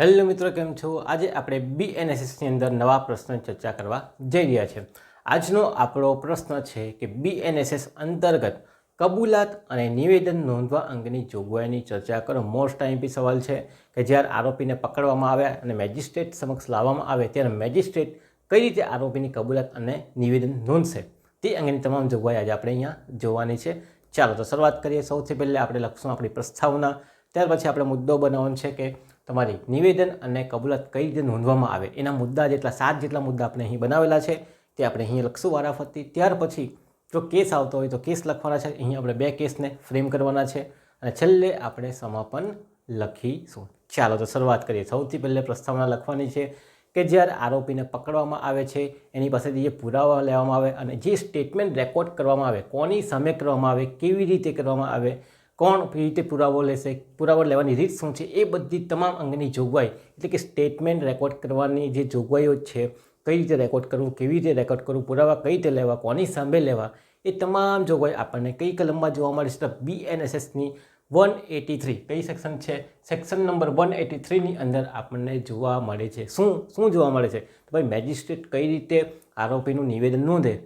Hello મિત્રો, કેમ છો? આજે આપણે બીએનએસએસની અંદર નવા પ્રશ્ન ચર્ચા કરવા જઈ રહ્યા છે. આજનો આપણો પ્રશ્ન છે કે બીએનએસએસ અંતર્ગત કબૂલાત અને નિવેદન નોંધવા અંગેની જોગવાઈની ચર્ચા કરો. મોસ્ટ આઈપી સવાલ છે કે જ્યારે આરોપીને પકડવામાં આવ્યા અને મેજિસ્ટ્રેટ સમક્ષ લાવવામાં આવે, ત્યારે મેજિસ્ટ્રેટ કઈ રીતે આરોપીની કબૂલાત અને નિવેદન નોંધશે? તે અંગેની તમામ જોગવાઈ આજે આપણે અહીંયા જોવાની છે. ચાલો તો શરૂઆત કરીએ. સૌથી પહેલાં આપણે લખશું આપણી પ્રસ્તાવના. ત્યાર પછી આપણે મુદ્દો બનાવવાનો છે કે તમારી નિવેદન અને કબૂલાત કઈ રીતે નોંધવામાં આવે, એના મુદ્દા જેટલા સાત જેટલા મુદ્દા આપણે અહીં બનાવેલા છે, તે આપણે અહીં લખશું વારાફરતી. ત્યાર પછી જો કેસ આવતો હોય તો કેસ લખવાના છે. અહીં આપણે બે કેસને ફ્રેમ કરવાના છે અને છેલ્લે આપણે સમાપન લખીશું. ચાલો, તો શરૂઆત કરીએ. સૌથી પહેલે પ્રસ્તાવના લખવાની છે કે જ્યારે આરોપીને પકડવામાં આવે છે, એની પાસેથી જે પુરાવા લેવામાં આવે અને જે સ્ટેટમેન્ટ રેકોર્ડ કરવામાં આવે, કોની સામે કરવામાં આવે, કેવી રીતે કરવામાં આવે કોણ કેવી રીતે પુરાવો લેશે, પુરાવો લેવાની રીત શું છે, એ બધી તમામ અંગની જોગવાઈ, એટલે કે સ્ટેટમેન્ટ રેકોર્ડ કરવાની જે જોગવાઈઓ છે, કઈ રીતે રેકોર્ડ કરવું, કેવી રીતે રેકોર્ડ કરવું, પુરાવા કઈ રીતે લેવા, કોની સામે લેવા, એ તમામ જોગવાઈ આપણને કઈ કલમમાં જોવા મળે છે, તો બીએનએસએસની વન એટી થ્રી કઈ સેક્શન છે સેક્શન નંબર વન એટી થ્રીની અંદર આપણને જોવા મળે છે. શું શું જોવા મળે છે? તો ભાઈ મેજિસ્ટ્રેટ કઈ રીતે આરોપીનું નિવેદન નોંધે?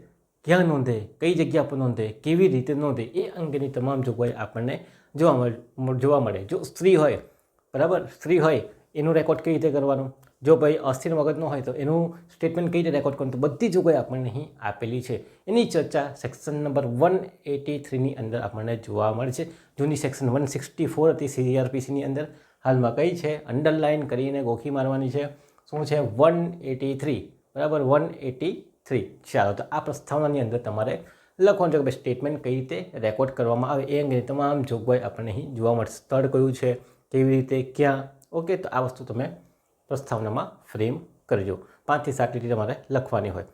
ક્યાં નોંધે કઈ જગ્યા પર નોંધે કેવી રીતે નોંધે એ અંગેની તમામ જોગવાઈ આપણને જોવા મળે જોવા મળે જો સ્ત્રી હોય બરાબર સ્ત્રી હોય એનું રેકોર્ડ કઈ રીતે કરવાનું જો ભાઈ અસ્થિર મગજનો હોય તો એનું સ્ટેટમેન્ટ કઈ રીતે રેકોર્ડ કરવાનું તો બધી જોગવાઈ આપણને અહીં આપેલી છે એની ચર્ચા સેક્શન નંબર વન એટી થ્રીની અંદર આપણને જોવા મળે છે જૂની સેક્શન વન સિક્સટી ફોર હતી સીઆરપીસીની અંદર હાલમાં કઈ છે અંડરલાઇન કરીને ગોખી મારવાની છે શું છે વન એટી થ્રી બરાબર વન એટી થ્રી ચાલો તો આ પ્રસ્તાવનાની અંદર તમારે લખવાનું છે કે સ્ટેટમેન્ટ કઈ રીતે રેકોર્ડ કરવામાં આવે એ અંગેની તમામ જોગવાઈ આપણને અહીં જોવા મળશે. સ્થળ કયું છે, કેવી રીતે, ક્યાં? ઓકે તો આ વસ્તુ તમે પ્રસ્તાવનામાં ફ્રેમ કરજો. પાંચથી સાત લીટી તમારે લખવાની હોય.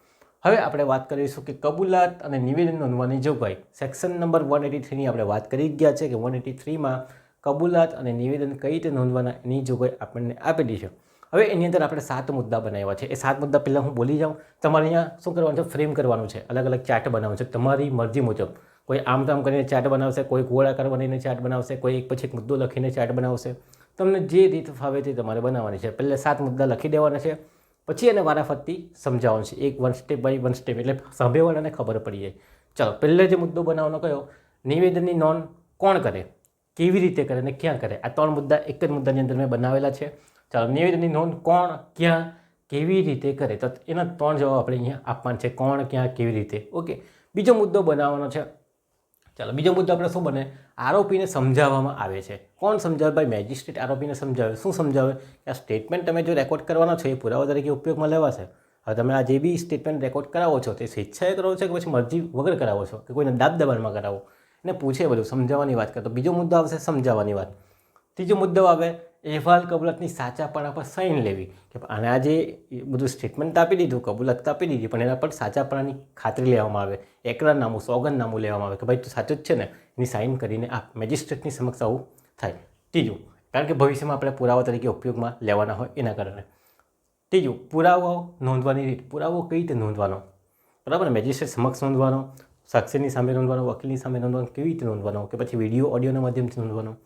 હવે આપણે વાત કરીશું કે કબૂલાત અને નિવેદન નોંધવાની જોગવાઈ. સેક્શન નંબર વન એટી થ્રીની આપણે વાત કરી ગયા છે કે વન એટી થ્રીમાં કબૂલાત અને નિવેદન કઈ રીતે નોંધવાના એની જોગવાઈ આપણને આપેલી છે. હવે એની અંદર આપણે સાત મુદ્દા બનાવ્યા છે. એ સાત મુદ્દા પહેલાં હું બોલી જાઉં. તમારે અહીંયા શું કરવાનું છે? ફ્રેમ કરવાનું છે. અલગ અલગ ચાર્ટ બનાવવાનું છે. તમારી મરજી મુજબ. કોઈ આમ તામ કરીને ચાર્ટ બનાવશે, કોઈ ગોળાકાર બનીને ચાર્ટ બનાવશે, કોઈ એક પછી એક મુદ્દો લખીને ચાર્ટ બનાવશે. તમને જે રીત ફાવે તે તમારે બનાવવાની છે. પહેલાં સાત મુદ્દા લખી દેવાના છે. પછી એને વારાફરતી સમજાવવાનું છે. એક one step by one step એટલે સાંભળવાળાને ખબર પડી જાય. ચાલો, પહેલે જે મુદ્દો બનાવવાનો કયો? નિવેદનની નોંધ કોણ કરે? કેવી રીતે કરે અને ક્યાં કરે? આ ત્રણ મુદ્દા એક જ મુદ્દાની અંદર મેં બનાવેલા છે. ચાલો નિવેદનની નોંધ કોણ, ક્યાં, કેવી રીતે કરે? તો એના ત્રણ જવાબ આપણે અહીંયા આપવાના છે. કોણ, ક્યાં, કેવી રીતે? ઓકે. બીજો મુદ્દો બનાવવાનો છે. ચાલો, બીજો મુદ્દો આપણે શું બને? આરોપીને સમજાવવામાં આવે છે. કોણ સમજાવે? ભાઈ, મેજિસ્ટ્રેટ આરોપીને સમજાવે. શું સમજાવે? કે આ સ્ટેટમેન્ટ તમે જો રેકોર્ડ કરવાનો છો, એ પુરાવા તરીકે ઉપયોગમાં લેવાશે. હવે તમે આ જે બી સ્ટેટમેન્ટ રેકોર્ડ કરાવો છો, તે સ્વેચ્છાએ કરો છો કે પછી મરજી વગર કરાવો છો? કે કોઈને દાબ દબાણમાં કરાવો? એને પૂછે બધું, સમજાવવાની વાત કરે. તો બીજો મુદ્દો આવશે સમજાવવાની વાત. ત્રીજો મુદ્દો આવે અહેવાલ કબૂલતની સાચાપણા પર સાઇન લેવી. કે આને જે બધું સ્ટેટમેન્ટ આપી દીધું, કબૂલત આપી દીધી, પણ એના પર સાચાપણાની ખાતરી લેવામાં આવે. એકરારનામું, સોગંદનામું લેવામાં આવે કે ભાઈ તું સાચું જ છે ને? એની સાઇન કરીને આ મેજિસ્ટ્રેટની સમક્ષ આવું થાય. ત્રીજું, કારણ કે ભવિષ્યમાં આપણે પુરાવા તરીકે ઉપયોગમાં લેવાના હોય એના કારણે. ત્રીજું પુરાવો નોંધવાની રીત. પુરાવો કઈ રીતે નોંધવાનો? બરાબર મેજિસ્ટ્રેટ સમક્ષ નોંધવાનો, સાક્ષીની સામે નોંધવાનો, વકીલની સામે નોંધવાનો, કેવી રીતે નોંધવાનો? કે પછી વીડિયો ઓડિયોના માધ્યમથી નોંધવાનો?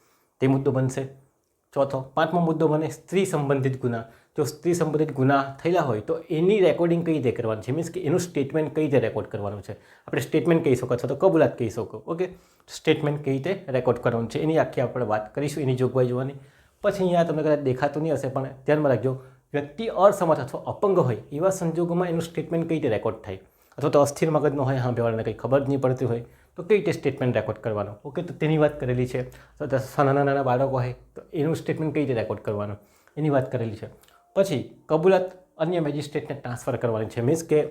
તે મુદ્દો બનશે. ચોથો, પાંચમો મુદ્દો મને સ્ત્રી સંબંધિત ગુના. જો સ્ત્રી સંબંધિત ગુના થયેલા હોય, તો એની રેકોર્ડિંગ કઈ રીતે કરવાની છે? મીન્સ કે એનું સ્ટેટમેન્ટ કઈ રીતે રેકોર્ડ કરવાનું છે? આપણે સ્ટેટમેન્ટ કહી શકો અથવા તો કબૂલાત કહી શકો ઓકે સ્ટેટમેન્ટ કઈ રીતે રેકોર્ડ કરવાનું છે? એની આખી આપણે વાત કરીશું, એની જોગવાઈ જોવાની. પછી અહીંયા તમને કદાચ દેખાતું નહીં હશે, પણ ધ્યાનમાં રાખજો, વ્યક્તિ અસમર્થ અથવા અપંગ હોય, એવા સંજોગોમાં એનું સ્ટેટમેન્ટ કઈ રીતે રેકોર્ડ થાય? અથવા તો અસ્થિર મગજનો હોય, હા બેવાળાને કંઈ ખબર જ નહીં પડતી હોય. તો કઈ રીતે સ્ટેટમેન્ટ રેકોર્ડ કરવાનો? ઓકે તો તેની વાત કરેલી છે. નાના નાના બાળકો હોય તો એનું સ્ટેટમેન્ટ કઈ રીતે રેકોર્ડ કરવાનું? એની વાત કરેલી છે. પછી કબૂલાત અન્ય મેજિસ્ટ્રેટને ટ્રાન્સફર કરવાની છે. મીન્સ કે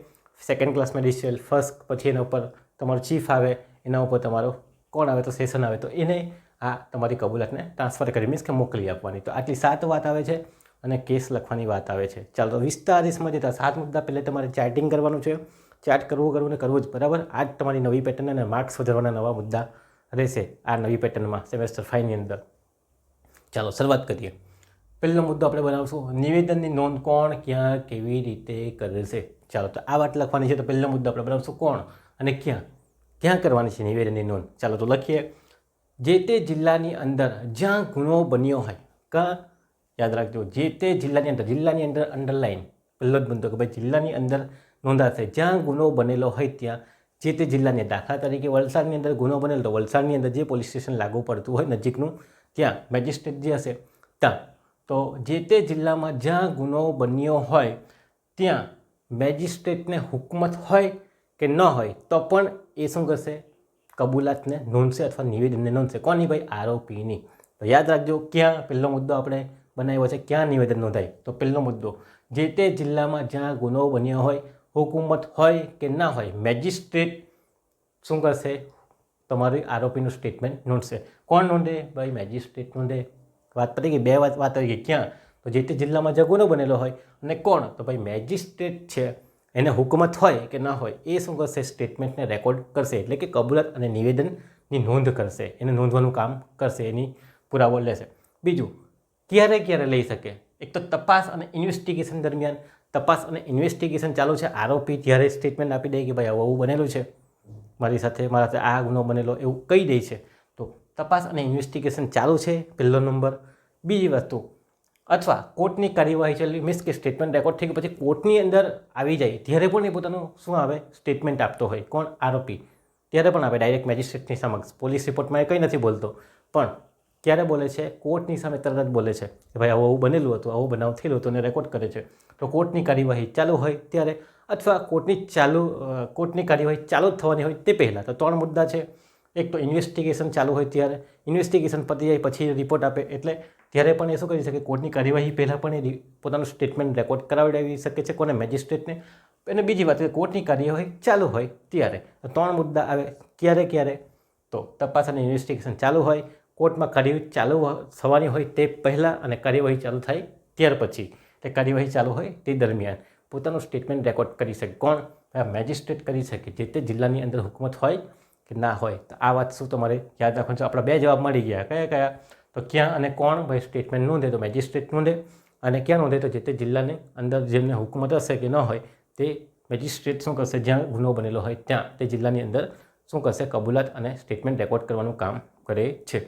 સેકન્ડ ક્લાસ મેજિસ્ટ્રેટ ફર્સ્ટ પછી એના ઉપર તમારો ચીફ આવે, એના ઉપર તમારો કોણ આવે, તો સેશન આવે. તો એને આ તમારી કબૂલાતને ટ્રાન્સફર કરી મીન્સ કે મોકલી આપવાની. તો આટલી સાત વાત આવે છે અને કેસ લખવાની વાત આવે છે. ચાલો, વિસ્તાર વિસ્તારીસમાં જતા સાત મુદ્દા પહેલાં તમારે ચાર્ટિંગ કરવાનું છે. ચાર્ટ કરવું કરવું ને કરવું જ, બરાબર? આ જ તમારી નવી પેટર્ન અને માર્ક્સ વધારવાના નવા મુદ્દા રહેશે આ નવી પેટર્નમાં સેમેસ્ટર ફાઇવની અંદર. ચાલો, શરૂઆત કરીએ. પહેલો મુદ્દો આપણે બનાવશું, નિવેદનની નોંધ કોણ ક્યાં કેવી રીતે કરશે? ચાલો, તો આ વાત લખવાની છે, તો પહેલો મુદ્દો આપણે બનાવશું, કોણ અને ક્યાં? ક્યાં કરવાની છે નિવેદનની નોંધ? ચાલો, તો લખીએ. જે તે જિલ્લાની અંદર જ્યાં ગુનો બન્યો હોય, કાં? યાદ રાખજો, જે તે જિલ્લાની અંદર જિલ્લાની અંદર અંડરલાઇન પહેલો જ મુદ્દો કે ભાઈ, જિલ્લાની અંદર નોંધાશે. જ્યાં ગુનો બનેલો હોય ત્યાં જે તે જિલ્લાની દાખલા તરીકે વલસાડની અંદર ગુનો બનેલો, તો વલસાડની અંદર જે પોલીસ સ્ટેશન લાગુ પડતું હોય નજીકનું, ત્યાં મેજિસ્ટ્રેટ જે હશે, ત્યાં. તો જે તે જિલ્લામાં જ્યાં ગુનો બન્યો હોય, ત્યાં મેજિસ્ટ્રેટને હુકમત હોય કે ન હોય, તો પણ એ શું કરશે? કબૂલાતને નોંધશે અથવા નિવેદનને નોંધશે. કોની ભાઈ? આરોપીની. તો યાદ રાખજો, ક્યાં પહેલો મુદ્દો આપણે બનાવ્યો છે, ક્યાં નિવેદન નોંધાય? તો પહેલો મુદ્દો, જે તે જિલ્લામાં જ્યાં ગુનો બન્યો હોય હુકુમત હોય કે ના હોય, મેજિસ્ટ્રેટ શું કરશે? તમારી આરોપીનું સ્ટેટમેન્ટ નોંધશે. કોણ નોંધે? ભાઈ, મેજિસ્ટ્રેટ નોંધે. વાત પતી ગઈ, બે વાત વાત ગઈ. ક્યાં? તો જે તે જિલ્લામાં જે ગુનો બનેલો હોય. અને કોણ? તો ભાઈ, મેજિસ્ટ્રેટ છે. એને હુકમત હોય કે ના હોય, એ શું કરશે? સ્ટેટમેન્ટને રેકોર્ડ કરશે. એટલે કે કબૂલત અને નિવેદનની નોંધ કરશે. એને નોંધવાનું કામ કરશે. એની પુરાવો લેશે. બીજું, ક્યારે ક્યારે લઈ શકે? એક તો તપાસ અને ઇન્વેસ્ટિગેશન દરમિયાન તપાસ અને ઇન્વેસ્ટિગેશન ચાલુ છે. આરોપી જ્યારે સ્ટેટમેન્ટ આપી દે કે ભાઈ આવું બનેલું છે, મારી સાથે, મારા સાથે આ ગુનો બનેલો એવું કહી દે છે, તો તપાસ અને ઇન્વેસ્ટિગેશન ચાલુ છે પહેલો નંબર. બીજી વસ્તુ, અથવા કોર્ટની કાર્યવાહી ચાલી મીન્સ કે સ્ટેટમેન્ટ રેકોર્ડ થઈ ગયું પછી કોર્ટની અંદર આવી જાય, ત્યારે પણ એ પોતાનું શું આવે? સ્ટેટમેન્ટ આપતો હોય. કોણ? આરોપી. ત્યારે પણ આવે. ડાયરેક્ટ મેજિસ્ટ્રેટની સમક્ષ. પોલીસ રિપોર્ટમાં એ કંઈ નથી બોલતો. પણ ક્યારે બોલે છે, કોર્ટની સામે તરત બોલે છે કે ભાઈ આવું આવું બનેલું હતું, આવું બનાવ થયેલું હતું અને રેકોર્ડ કરે છે. તો કોર્ટની કાર્યવાહી ચાલુ હોય ત્યારે અથવા કોર્ટની ચાલુ કોર્ટની કાર્યવાહી ચાલુ જ થવાની હોય તે પહેલાં. તો ત્રણ મુદ્દા છે. એક તો ઇન્વેસ્ટિગેશન ચાલુ હોય ત્યારે. ઇન્વેસ્ટિગેશન પતી જાય પછી રિપોર્ટ આપે એટલે ત્યારે પણ એ શું કરી શકે, કોર્ટની કાર્યવાહી પહેલાં પણ એ પોતાનું સ્ટેટમેન્ટ રેકોર્ડ કરાવડાવી શકે છે કોને? મેજિસ્ટ્રેટને અને બીજી વાત કે કોર્ટની કાર્યવાહી ચાલુ હોય ત્યારે. ત્રણ મુદ્દા આવે ક્યારે ક્યારે? તો તપાસ અને ઇન્વેસ્ટિગેશન ચાલુ હોય. કોર્ટમાં કાર્યવાહી ચાલુ થવાની હોય તે પહેલાં અને કાર્યવાહી ચાલુ થાય ત્યાર પછી તે કાર્યવાહી ચાલુ હોય તે દરમિયાન પોતાનું સ્ટેટમેન્ટ રેકોર્ડ કરી શકે. કોણ? મેજિસ્ટ્રેટ કરી શકે. જે તે જિલ્લાની અંદર હુકમત હોય કે ના હોય. તો આ વાત શું તમારે યાદ રાખવાનું છે? આપણા બે જવાબ મળી ગયા. કયા કયા? તો ક્યાં અને કોણ? ભાઈ, સ્ટેટમેન્ટ નોંધે તો મેજિસ્ટ્રેટ નોંધે અને ક્યાં નોંધે તો જે તે જિલ્લાની અંદર જેમને હુકમત હશે કે ન હોય તે મેજિસ્ટ્રેટ શું કરશે? જ્યાં ગુનો બનેલો હોય ત્યાં તે જિલ્લાની અંદર શું કરશે? કબૂલાત અને સ્ટેટમેન્ટ રેકોર્ડ કરવાનું કામ કરે છે.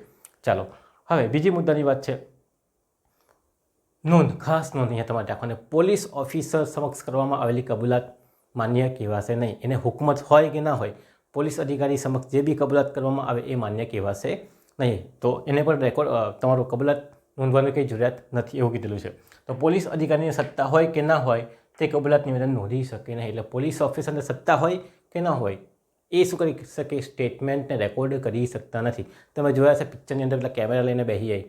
ચાલો, હવે બીજી મુદ્દાની વાત છે. નોંધ, ખાસ નોંધ અહીંયા તમારે રાખવાની. પોલીસ ઓફિસર સમક્ષ કરવામાં આવેલી કબૂલાત માન્ય કહેવાશે નહીં. એને હુકમત હોય કે ના હોય, પોલીસ અધિકારી સમક્ષ જે બી કબૂલાત કરવામાં આવે એ માન્ય કહેવાશે નહીં. તો એને પણ રેકોર્ડ તમારું કબૂલાત નોંધવાની કંઈ જરૂરિયાત નથી એવું કીધેલું છે. તો પોલીસ અધિકારીની સત્તા હોય કે ના હોય, તે કબૂલાત નિવેદન નોંધી શકે નહીં. એટલે પોલીસ ઓફિસરની સત્તા હોય કે ના હોય એ શું કરી શકે? સ્ટેટમેન્ટને રેકોર્ડ કરી શકતા નથી. તમે જોયા છે પિક્ચરની અંદર પેલા કેમેરા લઈને બેસી જાય.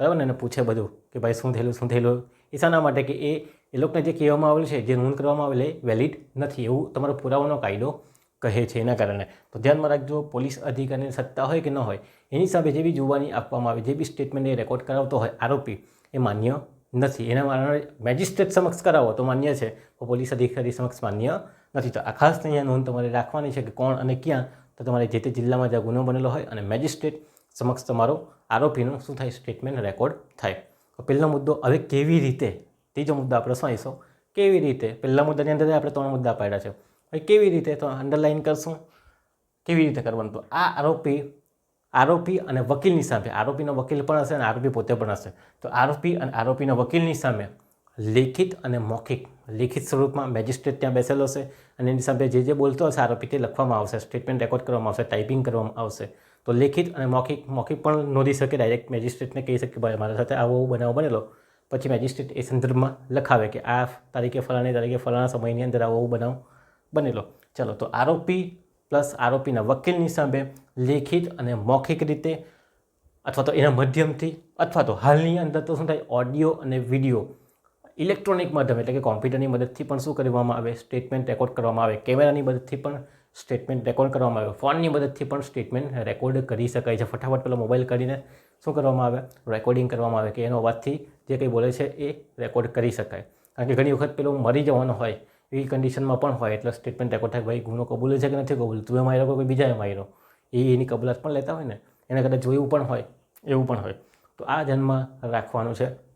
બરાબર ને? એને પૂછે બધું કે ભાઈ શું થયેલું શું થયેલું? એ શાના માટે કે એ એ લોકોને જે કહેવામાં આવેલું છે, જે નોંધ કરવામાં આવેલ, એ વેલિડ નથી. એવું તમારો પુરાવાનો કાયદો કહે છે એના કારણે. તો ધ્યાનમાં રાખજો, પોલીસ અધિકારીની સત્તા હોય કે ન હોય, એની સામે જે બી જોવાની આપવામાં આવે, જે બી સ્ટેટમેન્ટ એ રેકોર્ડ કરાવતો હોય, આરોપી, એ માન્ય નથી. એના કારણે મેજિસ્ટ્રેટ સમક્ષ કરાવો તો માન્ય છે પોલીસ અધિકારી સમક્ષ માન્ય નથી તો આ ખાસ અહીંયા નોંધ તમારે રાખવાની છે કે કોણ અને ક્યાં તો તમારે જે તે જિલ્લામાં જ્યાં ગુનો બનેલો હોય અને મેજિસ્ટ્રેટ સમક્ષ તમારો આરોપીનું શું થાય સ્ટેટમેન્ટ રેકોર્ડ થાય. તો પહેલો મુદ્દો, હવે કેવી રીતે, ત્રીજો મુદ્દો આપણે શું કેવી રીતે, પહેલા મુદ્દાની અંદર આપણે ત્રણ મુદ્દા પાડ્યા છે. હવે કેવી રીતે તો અંડરલાઇન કરશું? કેવી રીતે કરવાનું? તો આ આરોપી આરોપી અને વકીલની સામે, આરોપીનો વકીલ પણ હશે અને આરોપી પોતે પણ હશે. તો આરોપી અને આરોપીના વકીલની સામે લેખિત અને મૌખિક. લેખિત સ્વરૂપમાં મેજિસ્ટ્રેટ ત્યાં બેસેલો હશે અને એની સામે જે જે બોલતો હશે, આરોપી તે લખવામાં આવશે. સ્ટેટમેન્ટ રેકોર્ડ કરવામાં આવશે ટાઈપિંગ કરવામાં આવશે. તો લેખિત અને મૌખિક મૌખિક પણ નોંધી શકે ડાયરેક્ટ મેજિસ્ટ્રેટને કહી શકે, ભાઈ મારા સાથે આવો બનાવ બનેલો. પછી મેજિસ્ટ્રેટ એ સંદર્ભમાં લખાવે કે, આ તારીખે ફલાણી તારીખે ફલાણા સમયની અંદર આવો બનાવ બનેલો. ચલો, તો આરોપી પ્લસ આરોપીના વકીલની સામે લેખિત અને મૌખિક રીતે અથવા તો એના માધ્યમથી અથવા તો હાલની અંદર તો શું થાય, ઓડિયો અને વીડિયો ઇલેક્ટ્રોનિક માધ્યમ એટલે કે કોમ્પ્યુટરની મદદથી પણ શું કરવામાં આવે? સ્ટેટમેન્ટ રેકોર્ડ કરવામાં આવે. કેમેરાની મદદથી પણ સ્ટેટમેન્ટ રેકોર્ડ કરવામાં આવે. ફોનની મદદથી પણ સ્ટેટમેન્ટ રેકોર્ડ કરી શકાય છે. ફટાફટ પેલો મોબાઈલ કરીને શું કરવામાં આવે? રેકોર્ડિંગ કરવામાં આવે કે એનો અવાજથી જે કંઈ બોલે છે એ રેકોર્ડ કરી શકાય. કારણ કે ઘણી વખત પેલો મરી જવાનો હોય, એવી કન્ડિશનમાં પણ હોય, એટલે સ્ટેટમેન્ટ રેકોર્ડ થાય ભાઈ ગુનો કબૂલે છે કે નથી કબૂલ તું એ માર્યો કોઈ બીજાએ માર્યો? એ એની કબૂલાત પણ લેતા હોય ને? એના કદાચ જોયું પણ હોય, એવું પણ હોય. તો આ ધ્યાનમાં રાખવાનું છે.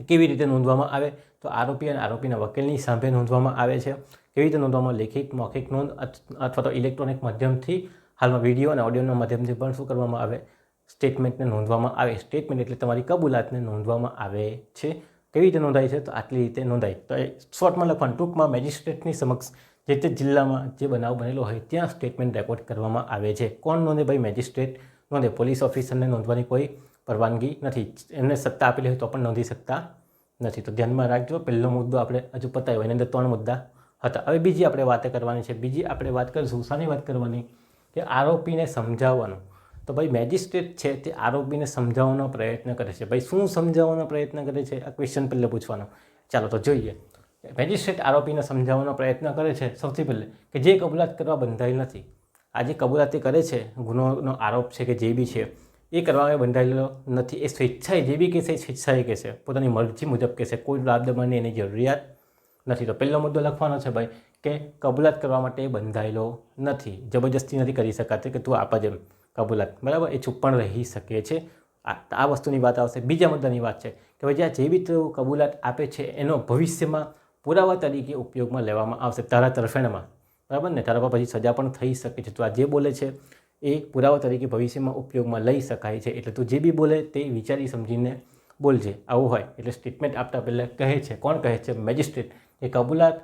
કે કેવી રીતે નોંધવામાં આવે, તો આરોપી અને આરોપીના વકીલની સામે નોંધવામાં આવે છે. કેવી રીતે નોંધવામાં લેખિત, મૌખિક નોંધ અથ- અથવા તો ઇલેક્ટ્રોનિક માધ્યમથી હાલમાં વીડિયો અને ઓડિયોના માધ્યમથી પણ શું કરવામાં આવે? સ્ટેટમેન્ટને નોંધવામાં આવે. સ્ટેટમેન્ટ એટલે તમારી કબૂલાતને નોંધવામાં આવે છે. કેવી રીતે નોંધાય છે? તો આટલી રીતે નોંધાય. તો એ શોર્ટમાં લખવાનું, ટૂંકમાં મેજિસ્ટ્રેટની સમક્ષ જે તે જિલ્લામાં જે બનાવ બનેલો હોય, ત્યાં સ્ટેટમેન્ટ રેકોર્ડ કરવામાં આવે છે. કોણ નોંધે? ભાઈ મેજિસ્ટ્રેટ નોંધે. પોલીસ ઓફિસરને નોંધવાની કોઈ પરવાનગી નથી. એમને સત્તા આપેલી હોય તો પણ નોંધી શકતા નથી. તો ધ્યાનમાં રાખજો, પહેલો મુદ્દો આપણે હજુ પતાવ્યો એની અંદર ત્રણ મુદ્દા હતા. હવે બીજી આપણે વાત કરવાની છે. બીજી આપણે વાત કરીશું શાની વાત કરવાની કે આરોપીને સમજાવવાનું. તો ભાઈ મેજિસ્ટ્રેટ છે તે આરોપીને સમજાવવાનો પ્રયત્ન કરે છે. ભાઈ શું સમજાવવાનો પ્રયત્ન કરે છે? આ ક્વેશ્ચન પહેલે પૂછવાનો. ચાલો, તો જોઈએ. મેજિસ્ટ્રેટ આરોપીને સમજાવવાનો પ્રયત્ન કરે છે. સૌથી પહેલે કે જે કબૂલાત કરવા બંધાયેલ નથી. આ જે કબૂલાતી કરે છે ગુનોનો આરોપ છે કે જે બી છે એ કરવા બંધાયેલો નથી. એ સ્વેચ્છાએ, જે બી કહેશે સ્વેચ્છાએ કહેશે પોતાની મરજી મુજબ કહેશે કોઈ લાભ દબાણની એની જરૂરિયાત નથી. તો પહેલો મુદ્દો લખવાનો છે ભાઈ કે કબૂલાત કરવા માટે બંધાયેલો નથી. જબરજસ્તી નથી કરી શકાતી કે તું આપ જેમ કબૂલાત. બરાબર? એ ચૂપ પણ રહી શકે છે. આ આ વસ્તુની વાત આવશે. બીજા મુદ્દાની વાત છે કે ભાઈ જ્યાં જે બી કબૂલાત આપે છે એનો ભવિષ્યમાં પુરાવા તરીકે ઉપયોગમાં લેવામાં આવશે તારા તરફેણમાં. બરાબર ને? તારા પર પછી સજા પણ થઈ શકે છે. તો આ જે બોલે છે એ પુરાવા તરીકે ભવિષ્યમાં ઉપયોગમાં લઈ શકાય છે. એટલે તું જે બી બોલે તે વિચારી સમજીને બોલજે. આવું હોય. એટલે સ્ટેટમેન્ટ આપતા પહેલાં કહે છે. કોણ કહે છે? મેજિસ્ટ્રેટ એ કબૂલાત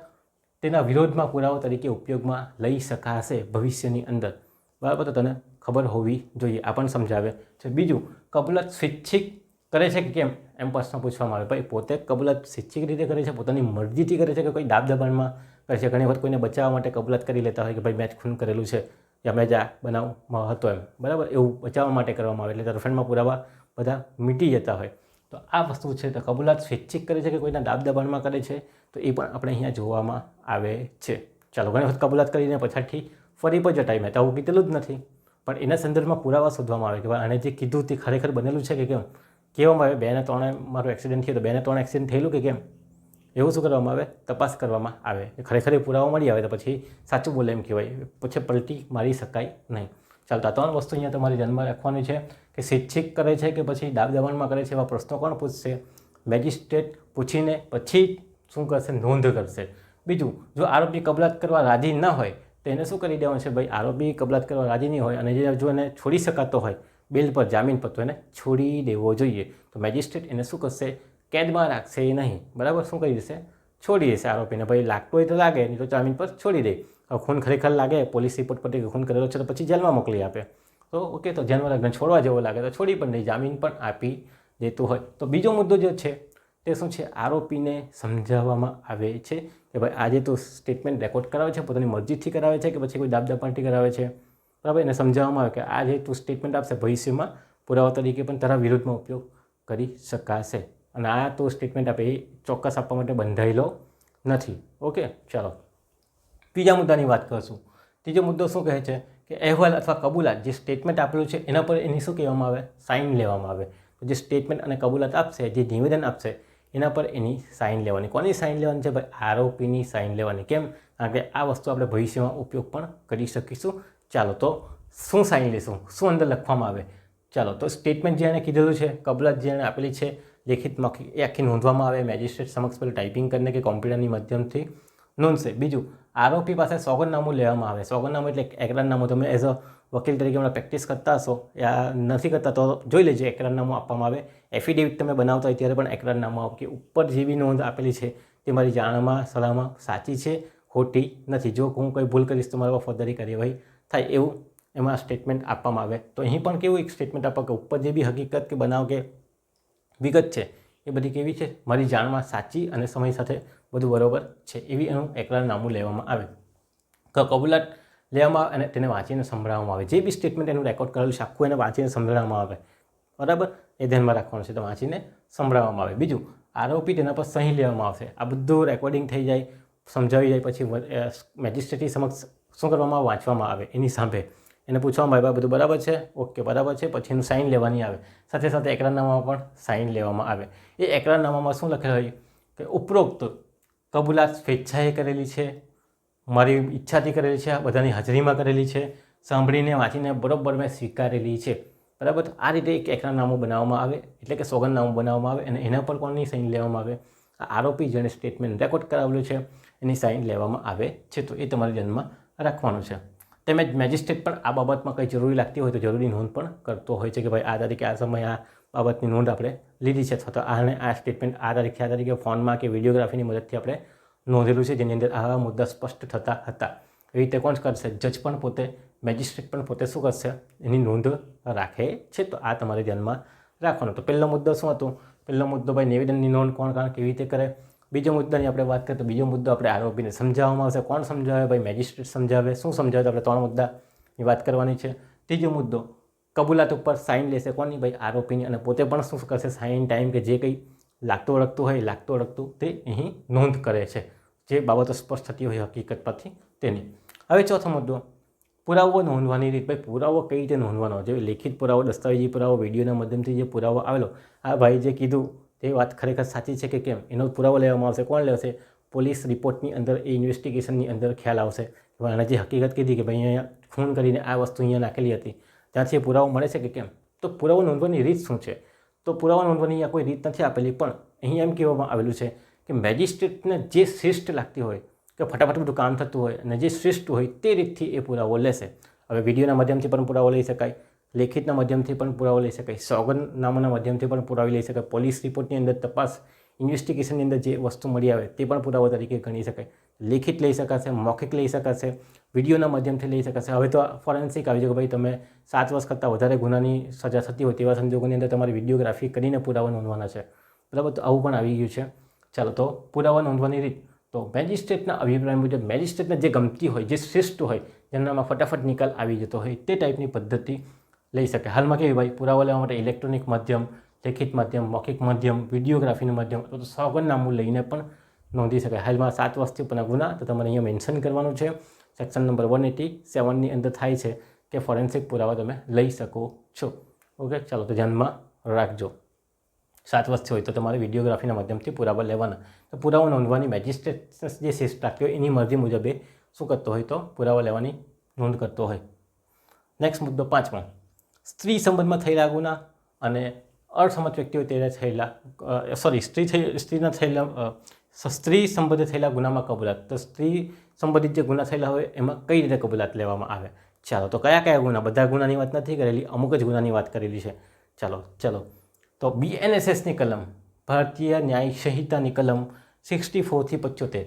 તેના વિરોધમાં પુરાવા તરીકે ઉપયોગમાં લઈ શકાશે ભવિષ્યની અંદર. બરાબર? તો તને ખબર હોવી જોઈએ. આ પણ સમજાવે છે. બીજું, કબૂલાત સ્વૈચ્છિક કરે છે કે કેમ? એમ પ્રશ્ન પૂછવામાં આવે. ભાઈ, પોતે કબૂલાત સ્વૈચ્છિક રીતે કરે છે? પોતાની મરજીથી કરે છે કે કોઈ દાબ દબાણમાં કરે છે? ઘણી વખત કોઈને બચાવવા માટે કબૂલાત કરી લેતા હોય કે ભાઈ મેં ખૂન કરેલું છે. યા બનાવવામાં હતો એમ. બરાબર? એવું બચાવવા માટે કરવામાં આવે. એટલે તરફેણમાં પુરાવા બધા મીટી જતા હોય. તો આ વસ્તુ છે, તો કબૂલાત સ્વૈચ્છિક કરે છે કે કોઈના દાબ દબાણમાં કરે છે? તો એ પણ આપણે અહીંયા જોવામાં આવે છે. ચાલો, ઘણી વખત કબૂલાત કરીને પછાડથી ફરી પણ જટાઈ મેં તો આવું કીધેલું જ નથી. પણ એના સંદર્ભમાં પુરાવા શોધવામાં આવે કે ભાઈ, આને જે કીધું તે ખરેખર બનેલું છે કે કેમ? કહેવામાં આવે બે ને ત્રણે મારો એક્સિડન્ટ થયો, તો બે ને ત્રણ એક્સિડન્ટ થયેલું કે કેમ? એવું શું કરવામાં આવે? તપાસ કરવામાં આવે. ખરેખર એ પુરાવા મળી આવે તો પછી સાચું બોલે એમ કહેવાય. પછી પલટી મારી શકાય નહીં. ચાલતા ત્રણ વસ્તુ અહીંયા તમારી ધ્યાનમાં રાખવાની છે કે શિક્ષિક કરે છે કે પછી દાબ દબાણમાં કરે છે એવા પ્રશ્નો કોણ પૂછશે? મેજિસ્ટ્રેટ પૂછીને પછી શું કરશે? નોંધ કરશે. બીજું, જો આરોપી કબલાત કરવા રાજી ન હોય, તો એને શું કરી દેવાનું છે? ભાઈ, આરોપી કબલાત કરવા રાજી નહીં હોય અને જે જો એને છોડી શકાતો હોય, બેલ પર, જામીન પર એને છોડી દેવો જોઈએ. તો મેજિસ્ટ્રેટ એને શું કરશે? કેદમાં રાખશે એ નહીં. બરાબર? શું કરી દેશે? છોડી દેશે આરોપીને. ભાઈ લાગતો હોય તો લાગે, નહીં તો જામીન પર છોડી દે. ખૂન ખરેખર લાગે, પોલીસ રિપોર્ટ પરથી ખૂન કરેલો છે તો પછી જેલમાં મોકલી આપે. તો ઓકે, તો જેલમાં લાગે છોડવા જેવો લાગે તો છોડી પણ નહીં જામીન પણ આપી દેતું હોય. તો બીજો મુદ્દો જે છે, તે શું છે? આરોપીને સમજાવવામાં આવે છે કે ભાઈ આજે તું સ્ટેટમેન્ટ રેકોર્ડ કરાવે છે, પોતાની મરજીથી કરાવે છે કે પછી કોઈ દાબદાપાટી કરાવે છે? બરાબર? એને સમજાવવામાં આવે કે આજે તું સ્ટેટમેન્ટ આપશે, ભવિષ્યમાં પુરાવા તરીકે પણ તારા વિરુદ્ધમાં ઉપયોગ કરી શકાશે. અને આ તો સ્ટેટમેન્ટ આપે એ ચોક્કસ આપવા માટે બંધાયેલો નથી. ઓકે ચાલો. ત્રીજા મુદ્દાની વાત કરશું. ત્રીજો મુદ્દો શું કહે છે? કે અહેવાલ અથવા કબૂલાત, જે સ્ટેટમેન્ટ આપેલું છે, એના પર એની શું કહેવામાં આવે? સાઇન લેવામાં આવે. તો જે સ્ટેટમેન્ટ અને કબૂલાત આપશે, જે નિવેદન આપશે, એના પર એની સાઇન લેવાની. કોની સાઇન લેવાની છે ભાઈ? આરોપીની સાઇન લેવાની. કેમ? કારણ કે આ વસ્તુ આપણે ભવિષ્યમાં ઉપયોગ પણ કરી શકીશું. ચાલો, તો શું સાઇન લેશું? શું અંદર લખવામાં આવે? ચાલો, તો સ્ટેટમેન્ટ જેણે કીધેલું છે, કબૂલાત જેણે આપેલી છે લેખિત મૌખિક આખી નોંધવામાં આવે, મેજિસ્ટ્રેટ સમક્ષ પેલું ટાઈપિંગ કરીને કે કોમ્પ્યુટરની માધ્યમથી. નોંધશે બીજું, આરોપી પાસે સોગંદનામું લેવામાં આવે. સોગંદનામું એટલે એકરારનામું તમે એઝ અ વકીલ તરીકે હમણાં પ્રેક્ટિસ કરતા હશો, યા નથી કરતા, તો જોઈ લેજો એકરારનામું આપવામાં આવે. એફિડેવિટ તમે બનાવતા હોય ત્યારે પણ એકરારનામું આપો કે ઉપર જેવી નોંધ આપેલી છે, તે મારી જાણમાં, સલાહમાં સાચી છે, ખોટી નથી. જો હું કોઈ ભૂલ કરીશ, તો મારા ફોજદારી કાર્યવાહી થાય એવું એમાં સ્ટેટમેન્ટ આપવામાં આવે. તો અહીં પણ કેવું એક સ્ટેટમેન્ટ આપો કે ઉપર જે બી હકીકત કે બનાવ કે વિગત છે. એ બધી કેવી છે? મારી જાણમાં સાચી અને સમય સાથે બધું બરાબર છે એવી એનું એકરારનામું લેવામાં આવે. કબૂલાત લેવામાં અને તેને વાંચીને સંભળાવવામાં આવે. જે બી સ્ટેટમેન્ટ એનું રેકોર્ડ કરેલું છે, આખું એને વાંચીને સંભળાવવામાં આવે. બરાબર? એ ધ્યાનમાં રાખવાનું છે, તો વાંચીને સંભળાવવામાં આવે. બીજું, આરોપી તેના પર સહી લેવામાં આવશે. આ બધું રેકોર્ડિંગ થઈ જાય, સમજાવી જાય, પછી મેજિસ્ટ્રેટની સમક્ષ શું કરવામાં વાંચવામાં આવે એની સામે. એને પૂછવામાં આવે બધું બરાબર છે? ઓકે, બરાબર છે. પછી એનું સાઇન લેવાની આવે. સાથે સાથે એકરારનામામાં પણ સાઇન લેવામાં આવે. એ એકરારનામામાં શું લખેલું હોય? કે ઉપરોક્ત કબૂલાત સ્વેચ્છાએ કરેલી છે, મારી ઈચ્છાથી કરેલી છે બધાની હાજરીમાં કરેલી છે, સાંભળીને, વાંચીને બરાબર મેં સ્વીકારેલી છે. બરાબર? આ રીતે એક એકરારનામું બનાવવામાં આવે, એટલે કે સોગંદનામું બનાવવામાં આવે અને એના પર કોની સાઇન લેવામાં આવે? આ આરોપી જેણે સ્ટેટમેન્ટ રેકોર્ડ કરાવેલું છે, એની સાઇન લેવામાં આવે છે. તો એ તમારી ધ્યાનમાં રાખવાનું છે. તેમજ મેજિસ્ટ્રેટ પણ આ બાબતમાં કંઈ જરૂરી લાગતી હોય તો જરૂરી નોંધ પણ કરતો હોય છે કે ભાઈ આ તારીખે આ સમયે આ બાબતની નોંધ આપણે લીધી છે. અથવા તો આને આ સ્ટેટમેન્ટ આ તારીખે આ તારીખે ફોનમાં કે વિડીયોગ્રાફીની મદદથી આપણે નોંધેલું છે, જેની અંદર આવા મુદ્દા સ્પષ્ટ થતા હતા. એવી રીતે કોણ કરશે? જજ પણ પોતે, મેજિસ્ટ્રેટ પણ પોતે શું કરશે? એની નોંધ રાખે છે. તો આ તમારે ધ્યાનમાં રાખવાનું. તો પહેલો મુદ્દો શું હતો? પહેલો મુદ્દો ભાઈ નિવેદનની નોંધ કોણ કારણ કેવી રીતે કરે? બીજો મુદ્દાની આપણે વાત કરીએ તો બીજો મુદ્દો આપણે આરોપીને સમજાવવામાં આવશે. કોણ સમજાવે? ભાઈ મેજિસ્ટ્રેટ સમજાવે. શું સમજાવે? તો આપણે ત્રણ મુદ્દાની વાત કરવાની છે. ત્રીજો મુદ્દો, કબૂલાત ઉપર સાઇન લેશે કોની? ભાઈ આરોપીની. અને પોતે પણ શું કરશે? સાઇન ટાઈમ કે જે કંઈ લાગતું ઓળખતું હોય લાગતું ઓળખતું તે અહીં નોંધ કરે છે. જે બાબતો સ્પષ્ટ થતી હોય હકીકત પરથી તેની. હવે ચોથો મુદ્દો, પુરાવો નોંધવાની રીત. ભાઈ પુરાવો કઈ રીતે નોંધવાનો? જે લેખિત પુરાવો, દસ્તાવેજી પુરાવો, વિડીયોના માધ્યમથી જે પુરાવો આવેલો. આ ભાઈ જે કીધું તે વાત ખરેખર સાચી છે કે કેમ? એનો પુરાવો લેવામાં આવશે. કોણ લેશે? પોલીસ રિપોર્ટની અંદર એ ઇન્વેસ્ટિગેશનની અંદર ખ્યાલ આવશે. કે જે હકીકત કીધી કે ભાઈ અહીંયા ફોન કરીને આ વસ્તુ અહીંયા નાખેલી હતી, ત્યાંથી એ પુરાવો મળે છે કે કેમ? તો પુરાવો નોંધવાની રીત શું છે? તો પુરાવો નોંધવાની અહીંયા કોઈ રીત નથી આપેલી, પણ અહીં એમ કહેવામાં આવેલું છે કે મેજિસ્ટ્રેટને જે શ્રેષ્ઠ લાગતી હોય, કે ફટાફટ બધું કામ થતું હોય અને જે શ્રેષ્ઠ હોય તે રીતથી એ પુરાવો લેશે. હવે વિડીયોના માધ્યમથી પણ પુરાવો લઈ શકાય. લેખિતના માધ્યમથી પણ પુરાવો લઈ શકાય. સોગંદનામાના માધ્યમથી પણ પુરાવી લઈ શકાય. પોલીસ રિપોર્ટની અંદર તપાસ, ઇન્વેસ્ટિગેશનની અંદર જે વસ્તુ મળી આવે તે પણ પુરાવો તરીકે ગણી શકાય. લેખિત લઈ શકાશે, મૌખિક લઈ શકાશે, વિડીયોના માધ્યમથી લઈ શકાશે. હવે તો ફોરેન્સિક આવી કે ભાઈ તમે સાત વર્ષ કરતાં વધારે ગુનાની સજા થતી હોય તેવા સંજોગોની અંદર તમારે વિડીયોગ્રાફી કરીને પુરાવા નોંધવાના છે. બરાબર? તો આવું પણ આવી ગયું છે. ચાલો તો પુરાવા નોંધવાની રીત. તો મેજિસ્ટ્રેટના અભિપ્રાય મુજબ મેજિસ્ટ્રેટને જે ગમતી હોય, જે શ્રેષ્ઠ હોય જેનામાં ફટાફટ નિકાલ આવી જતો હોય તે ટાઈપની પદ્ધતિ લઈ શકે. હાલમાં કેવી ભાઈ? પુરાવા લેવા માટે ઇલેક્ટ્રોનિક માધ્યમ, લેખિત માધ્યમ, મૌખિક માધ્યમ વિડીયોગ્રાફીનું માધ્યમ અથવા સોગંદનામું લઈને પણ નોંધી શકાય. હાલમાં સાત વર્ષથી ઉપરના ગુના, તો તમારે અહીંયા મેન્શન કરવાનું છે. સેક્શન નંબર વન એટી સેવનની અંદર થાય છે કે ફોરેન્સિક પુરાવા તમે લઈ શકો છો. ઓકે ચાલો, તો ધ્યાનમાં રાખજો. સાત વર્ષથી હોય તો તમારે વિડીયોગ્રાફીના માધ્યમથી પુરાવા લેવાના. તો પુરાવા નોંધવાની મેજિસ્ટ્રેટ જે શિસ્ત રાખ્યો એની મરજી મુજબ શું કરતો હોય તો પુરાવા લેવાની નોંધ કરતો હોય. નેક્સ્ટ મુદ્દો પાંચમો. સ્ત્રી સંબંધમાં થયેલા ગુના અને અસમત વ્યક્તિઓ તેને થયેલા સોરી સ્ત્રી થઈ સ્ત્રીના થયેલા સ્ત્રી સંબંધિત થયેલા ગુનામાં કબૂલાત. તો સ્ત્રી સંબંધિત જે ગુના થયેલા હોય એમાં કઈ રીતે કબૂલાત લેવામાં આવે? ચાલો, તો કયા કયા ગુના? બધા ગુનાની વાત નથી કરેલી, અમુક જ ગુનાની વાત કરેલી છે. ચાલો ચાલો. તો બીએનએસએસની કલમ, ભારતીય ન્યાય સંહિતાની કલમ સિક્સટી ફોરથી પચોતેર.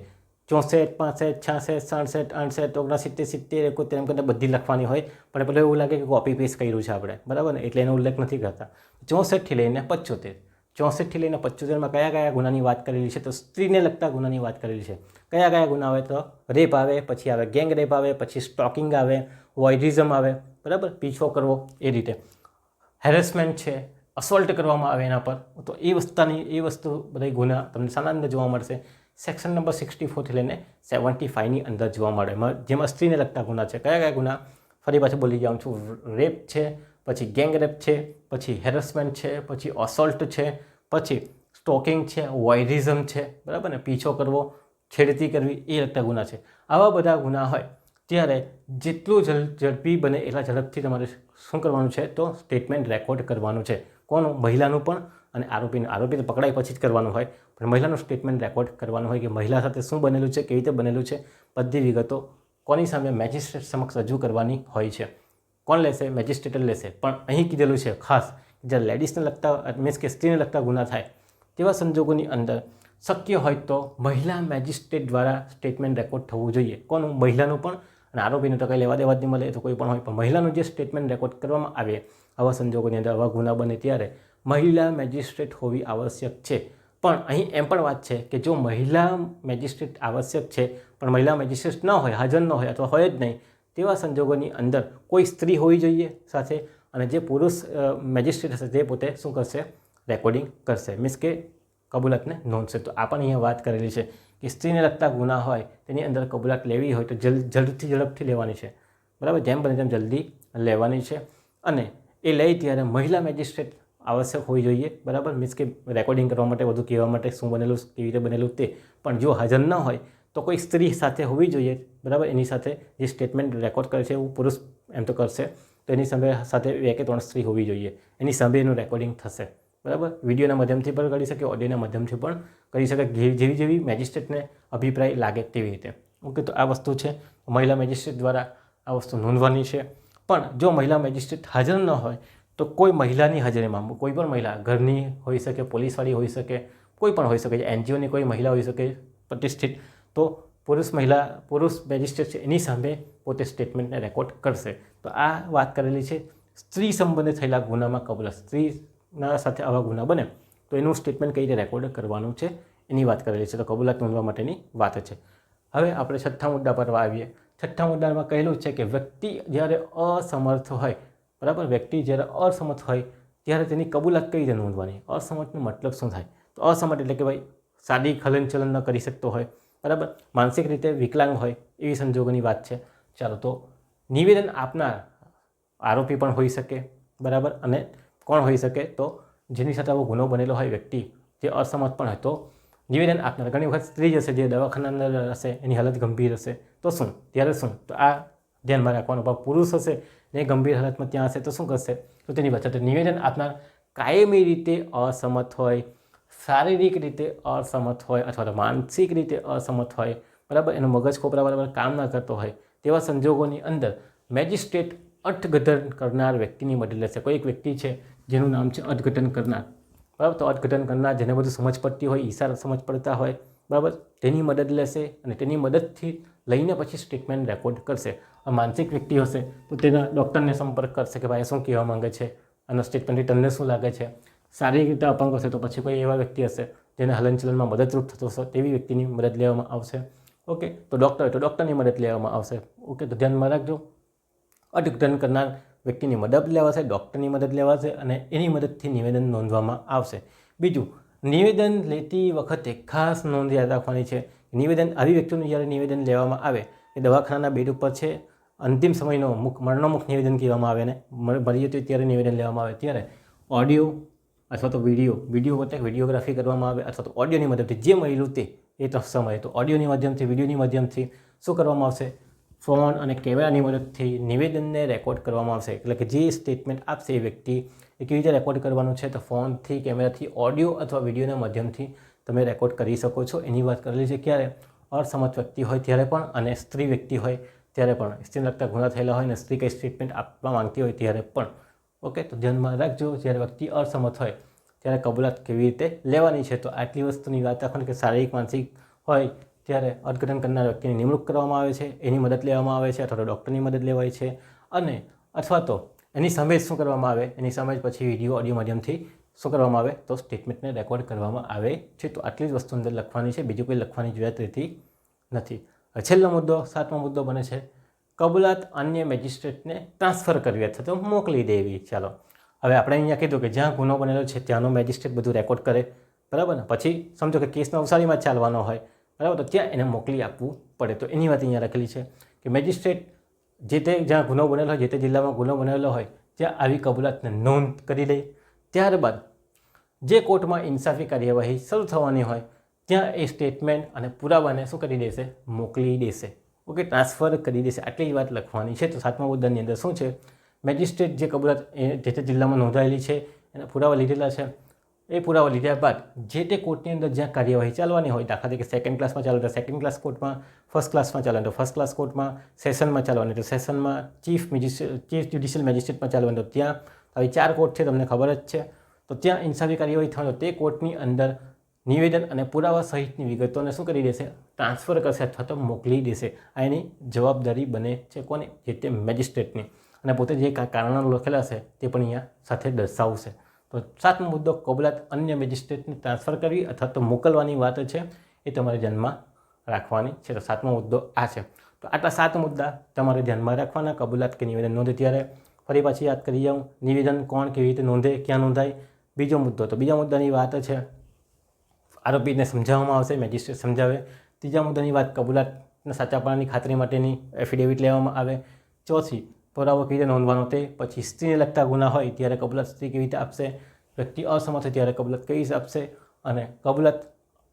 ચોસઠ, પાસઠ, છાસઠ, સાડસઠ અડસઠ ઓગણસિત્તેર, સિત્તેર, એકોતેર એમ કરીને બધી લખવાની હોય. પણ પેલું એવું લાગે કે કોપી પેસ્ટ કર્યું છે આપણે. બરાબર ને? એટલે એનો ઉલ્લેખ નથી કરતા. ચોસઠથી લઈને પચોતેર. ચોસઠથી લઈને પચોતેરમાં કયા કયા ગુનાની વાત કરેલી છે? તો સ્ત્રીને લગતા ગુનાની વાત કરેલી છે. કયા કયા ગુના આવે? તો રેપ આવે, પછી આવે ગેંગ રેપ આવે, પછી સ્ટોકિંગ આવે વોઇડિઝમ આવે. બરાબર? પીછો કરવો એ રીતે. હેરેસમેન્ટ છે અસોલ્ટ કરવામાં આવે એના પર. તો એ વસ્તુની, એ વસ્તુ બધા ગુના તમને અંદર જોવા મળશે. સેક્શન નંબર સિક્સટી ફોરથી લઈને સેવન્ટી ફાઇવની અંદર જોવા મળે. જેમાં સ્ત્રીને લગતા ગુના છે. કયા કયા ગુના? ફરી પાછું બોલી જાઉં છું. રેપ છે, પછી ગેંગ રેપ છે, પછી હેરસમેન્ટ છે, પછી અસોલ્ટ છે, પછી સ્ટોકિંગ છે વોઇરિઝમ છે. બરાબર ને? પીછો કરવો, છેડતી કરવી, એ લગતા ગુના છે. આવા બધા ગુના હોય, ત્યારે જેટલું ઝડપી બને એટલા ઝડપથી તમારે શું કરવાનું છે? તો સ્ટેટમેન્ટ રેકોર્ડ કરવાનું છે. કોનું મહિલાનું પણ અને આરોપીને આરોપી તો પકડાય પછી જ કરવાનું હોય. પણ મહિલાનું સ્ટેટમેન્ટ રેકોર્ડ કરવાનું હોય કે મહિલા સાથે શું બનેલું છે, કેવી રીતે બનેલું છે, બધી વિગતો કોની સામે મેજિસ્ટ્રેટ સમક્ષ રજૂ કરવાની હોય છે. કોણ લેશે મેજિસ્ટ્રેટ લેશે. પણ અહીં કીધેલું છે ખાસ જ્યારે લેડીઝને લગતા મીન્સ કે સ્ત્રીને લગતા ગુના થાય તેવા સંજોગોની અંદર શક્ય હોય તો મહિલા મેજિસ્ટ્રેટ દ્વારા સ્ટેટમેન્ટ રેકોર્ડ થવું જોઈએ. કોનું મહિલાનું પણ? અને આરોપીને તો કંઈ લેવા દેવા જ નહીં મળે તો કોઈ પણ હોય. પણ મહિલાનું જે સ્ટેટમેન્ટ રેકોર્ડ કરવામાં આવે, આવા સંજોગોની અંદર આવા ગુના બને ત્યારે મહિલા મેજિસ્ટ્રેટ હોવી આવશ્યક છે. પણ અહીં એમ પણ વાત છે કે જો મહિલા મેજિસ્ટ્રેટ આવશ્યક છે, પણ મહિલા મેજિસ્ટ્રેટ ન હોય, હાજર ન હોય અથવા હોય જ નહીં, તેવા સંજોગોની અંદર કોઈ સ્ત્રી હોવી જોઈએ સાથે અને જે પુરુષ મેજિસ્ટ્રેટ હશે તે પોતે શું કરશે? રેકોર્ડિંગ કરશે. મીન્સ કે કબૂલાતને નોંધશે. તો આ પણ અહીંયા વાત કરેલી છે કે સ્ત્રીને લગતા ગુના હોય, તેની અંદર કબૂલાત લેવી હોય તો જલ્દ જલ્દથી ઝડપથી લેવાની છે. બરાબર? જેમ બને તેમ જલ્દી લેવાની છે. અને એ લઈ ત્યારે મહિલા મેજિસ્ટ્રેટ આવશ્યક હોવી જોઈએ, બરાબર? મીન્સ કે રેકોર્ડિંગ કરવા માટે બધું કહેવા માટે શું બનેલું, કેવી રીતે બનેલું તે. પણ જો હાજર ન હોય, તો કોઈ સ્ત્રી સાથે હોવી જોઈએ, બરાબર? એની સાથે જે સ્ટેટમેન્ટ રેકોર્ડ કરે છે, એવું પુરુષ એમ તો કરશે. તો એની સામે સાથે બે કે ત્રણ સ્ત્રી હોવી જોઈએ. એની સામે એનું રેકોર્ડિંગ થશે, બરાબર? વિડીયોના માધ્યમથી પણ કરી શકે ઓડિયોના માધ્યમથી પણ કરી શકે જેવી જેવી મેજિસ્ટ્રેટને અભિપ્રાય લાગે તેવી રીતે. ઓકે તો આ વસ્તુ છે. મહિલા મેજિસ્ટ્રેટ દ્વારા આ વસ્તુ નોંધવાની છે. પણ જો મહિલા મેજિસ્ટ્રેટ હાજર ન હોય તો કોઈ મહિલાની હાજરીમાં, કોઈ પણ મહિલા, ઘરની હોઈ શકે, પોલીસવાળી હોઈ શકે, કોઈ પણ હોઈ શકે એનજીઓની કોઈ મહિલા હોઈ શકે, પ્રતિષ્ઠિત, તો પુરુષ મહિલા, પુરુષ મેજિસ્ટ્રેટ છે, એની સામે પોતે સ્ટેટમેન્ટને રેકોર્ડ કરશે. તો આ વાત કરેલી છે, સ્ત્રી સંબંધે થયેલા ગુનામાં કબૂલ. સ્ત્રીના સાથે આવા ગુના બને, તો એનું સ્ટેટમેન્ટ કઈ રીતે રેકોર્ડ કરવાનું છે, એની વાત કરેલી છે. તો કબૂલાત નોંધવા માટેની વાત છે. હવે આપણે છઠ્ઠા મુદ્દા પર આવીએ. છઠ્ઠા મુદ્દામાં કહેલું છે કે વ્યક્તિ જ્યારે અસમર્થ હોય બરાબર? વ્યક્તિ જ્યારે અસમર્થ હોય, ત્યારે તેની કબૂલાત કઈ રીતે નોંધવાની? અસમર્થનો મતલબ શું થાય? તો અસમર્થ એટલે કે ભાઈ સાદી હલનચલન ન કરી શકતો હોય, બરાબર? માનસિક રીતે વિકલાંગ હોય એવી સંજોગોની વાત છે. ચાલો, તો નિવેદન આપનાર આરોપી પણ હોઈ શકે, બરાબર? અને કોણ હોઈ શકે? તો જેની સાથે આવો ગુનો બનેલો હોય વ્યક્તિ જે અસમર્થ પણ હોય, તો નિવેદન આપનાર. ઘણી વખત સ્ત્રી હશે જે દવાખાના અંદર હશે, એની હાલત ગંભીર હશે, તો શું? ત્યારે શું? તો આ ધ્યાનમાં રાખવાનું. ભાવ પુરુષ હશે ને ગંભીર હાલતમાં ત્યાં હશે તો શું કરશે? તો તેની પાછળ નિવેદન આપનાર કાયમી રીતે અસમર્થ હોય, શારીરિક રીતે અસમર્થ હોય અથવા તો માનસિક રીતે અસમર્થ હોય, બરાબર? એનો મગજ ખોપરા બરાબર કામ ન કરતો હોય, તેવા સંજોગોની અંદર મેજિસ્ટ્રેટ અર્થઘટન કરનાર વ્યક્તિની મદદ લેશે. કોઈ એક વ્યક્તિ છે જેનું નામ છે અર્થઘટન કરનાર. બરાબર? તો અર્થઘટન કરનાર જેને બધું સમજ પડતી હોય, ઈશારા સમજ પડતા હોય બરાબર? તેની મદદ લેશે અને તેની મદદથી લઈને પછી સ્ટેટમેન્ટ રેકોર્ડ કરશે. માનસિક વ્યક્તિ હશે તો તેના ડૉક્ટરને સંપર્ક કરશે કે ભાઈ શું કહેવા માંગે છે? અને સ્ટેટમેન્ટથી તમને શું લાગે છે? શારીરિક રીતે અપંગ હશે તો પછી કોઈ એવા વ્યક્તિ હશે જેને હલનચલનમાં મદદરૂપ થતો હશે, તેવી વ્યક્તિની મદદ લેવામાં આવશે. ઓકે? તો ડૉક્ટર તો ડૉક્ટરની મદદ લેવામાં આવશે. ઓકે? તો ધ્યાનમાં રાખજો. અર્થઘટન કરનાર વ્યક્તિની મદદ લેવાશે ડૉક્ટરની મદદ લેવાશે અને એની મદદથી નિવેદન નોંધવામાં આવશે. બીજું નિવેદન લેતી વખતે ખાસ નોંધ યાદ રાખવાની છે. નિવેદન આવી વ્યક્તિનું જ્યારે નિવેદન લેવામાં આવે, એ દવાખાનાના બેડ ઉપર છે. અંતિમ સમયનો મુખ, મરણોમુખ નિવેદન કહેવામાં આવે ને, મરી જતું ત્યારે નિવેદન લેવામાં આવે. ત્યારે ઓડિયો અથવા તો વીડિયો વીડિયો વચ્ચે વિડીયોગ્રાફી કરવામાં આવે અથવા તો ઓડિયોની મદદથી જે મળેલું તે, એ સમયે. તો ઓડિયોની માધ્યમથી, વિડીયોની માધ્યમથી શું કરવામાં આવશે? ફોન અને કેમેરાની મદદથી નિવેદનને રેકોર્ડ કરવામાં આવશે. એટલે કે જે સ્ટેટમેન્ટ આપશે એ વ્યક્તિ એ કેવી રીતે રેકોર્ડ કરવાનું છે? તો ફોનથી, કેમેરાથી ઓડિયો અથવા વિડીયોના માધ્યમથી તમે રેકોર્ડ કરી શકો છો. એની વાત કરેલી છે ક્યારે? અસમર્થ વ્યક્તિ હોય ત્યારે પણ અને સ્ત્રી વ્યક્તિ હોય ત્યારે પણ. સ્ત્રીને લગતા ગુના થયેલા હોય અને સ્ત્રી કંઈ ટ્રીટમેન્ટ આપવા માંગતી હોય ત્યારે પણ. ઓકે તો ધ્યાનમાં રાખજો, જ્યારે વ્યક્તિ અસમર્થ હોય ત્યારે કબૂલાત કેવી રીતે લેવાની છે? તો આટલી વસ્તુની વાત રાખવાની કે શારીરિક, માનસિક હોય ત્યારે અર્થઘટન કરનાર વ્યક્તિની નિમણૂક કરવામાં આવે છે, એની મદદ લેવામાં આવે છે અથવા તો ડૉક્ટરની મદદ લેવાય છે અને અથવા તો એની સામે શું કરવામાં આવે? એની સામે પછી વીડિયો ઓડિયો માધ્યમથી શું કરવામાં આવે? તો સ્ટેટમેન્ટને રેકોર્ડ કરવામાં આવે છે. તો આટલી જ વસ્તુ અંદર લખવાની છે. બીજું કોઈ લખવાની જરૂરિયાત રહેતી નથી. છેલ્લો મુદ્દો, સાતમો મુદ્દો બને છે. કબૂલાત અન્ય મેજિસ્ટ્રેટને ટ્રાન્સફર કરવી અથવા તો મોકલી દેવી. ચાલો. હવે આપણે અહીંયા કીધું કે જ્યાં ગુનો બનેલો છે, ત્યાંનો મેજિસ્ટ્રેટ બધું રેકોર્ડ કરે. બરાબર ને? પછી સમજો કે કેસ નવસારીમાં ચાલવાનો હોય. બરાબર? તો ત્યાં એને મોકલી આપવું પડે. તો એની વાત અહીંયા લખેલી છે કે મેજિસ્ટ્રેટ જે તે જ્યાં ગુનો બનેલો હોય, જે તે જિલ્લામાં ગુનો બનેલો હોય, ત્યાં આવી કબૂલાતને નોંધ કરી લે. ત્યારબાદ જે કોર્ટમાં ઇન્સાફી કાર્યવાહી શરૂ થવાની હોય, ત્યાં એ સ્ટેટમેન્ટ અને પુરાવાને શું કરી દેશે? મોકલી દેશે. ઓકે, ટ્રાન્સફર કરી દેશે. આટલી વાત લખવાની છે. તો સાતમા મુદ્દાની અંદર શું છે? મેજિસ્ટ્રેટ જે કબૂલાત જે તે જિલ્લામાં નોંધાયેલી છે, એના પુરાવા લીધેલા છે. એ પુરાવા લીધા બાદ જે તે કોર્ટની અંદર જ્યાં કાર્યવાહી ચાલવાની હોય, દાખલા તરીકે સેકન્ડ ક્લાસમાં ચાલે તો સેકન્ડ ક્લાસ કોર્ટમાં ફર્સ્ટ ક્લાસમાં ચાલે તો ફર્સ્ટ ક્લાસ કોર્ટમાં સેશનમાં ચાલવાની તો સેશનમાં ચીફ મેજિસ્ટ્રેટ ચીફ જ્યુડિશિયલ મેજિસ્ટ્રેટમાં ચાલવાનું તો ત્યાં આવી ચાર કોર્ટ છે, તમને ખબર જ છે. તો ત્યાં ઇન્સાફી કાર્યવાહી થવાનો, તે કોર્ટની અંદર નિવેદન અને પુરાવા સહિતની વિગતોને શું કરી દેશે? ટ્રાન્સફર કરશે અથવા તો મોકલી દેશે. આ એની જવાબદારી બને છે કોને? જે તે મેજિસ્ટ્રેટની અને પોતે જે કારણો લખેલા છે, તે પણ અહીંયા સાથે દર્શાવશે. તો સાતમો મુદ્દો, કબૂલાત અન્ય મેજિસ્ટ્રેટને ટ્રાન્સફર કરવી અથવા તો મોકલવાની વાત છે, એ તમારે ધ્યાનમાં રાખવાની છે. તો સાતમો મુદ્દો આ છે. તો આટલા સાત મુદ્દા તમારે ધ્યાનમાં રાખવાના, કબૂલાત કે નિવેદન નોંધે ત્યારે. ફરી પાછી યાદ કરી જાઉં, નિવેદન કોણ કેવી રીતે નોંધે, ક્યાં નોંધાય? બીજો મુદ્દો, તો બીજા મુદ્દાની વાત છે, આરોપીને સમજાવવામાં આવશે, મેજિસ્ટ્રેટ સમજાવે. ત્રીજા મુદ્દાની વાત, કબૂલાતના સાચાપણાની ખાતરી માટેની એફિડેવિટ લેવામાં આવે. ચોથી પુરાવો કેવી રીતે નોંધવાનો તે, પછી સ્ત્રીને લગતા ગુના હોય ત્યારે કબૂલત સ્ત્રી કેવી રીતે આપશે, વ્યક્તિ અસમર્થ હોય ત્યારે કબૂલત કેવી રીતે આપશે અને કબૂલત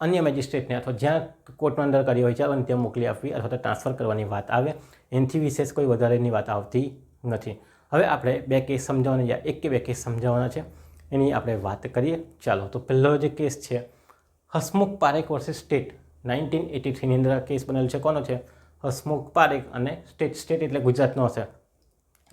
અન્ય મેજિસ્ટ્રેટને અથવા જ્યાં કોર્ટમાં અંદર કરી હોય છે અને ત્યાં મોકલી આપવી અથવા તો ટ્રાન્સફર કરવાની વાત આવે, એનાથી વિશેષ કોઈ વધારેની વાત આવતી નથી. હવે આપણે બે કેસ સમજાવવાના યા એક કે બે કેસ સમજાવવાના છે, એની આપણે વાત કરીએ. ચાલો, તો પહેલો જે કેસ છે, Hasmukh Parekh versus state nineteen eighty થ્રીની અંદર કેસ બનેલો છે. કોનો છે? હસમુખ પારેખ અને સ્ટેટ સ્ટેટ એટલે ગુજરાતનો હશે.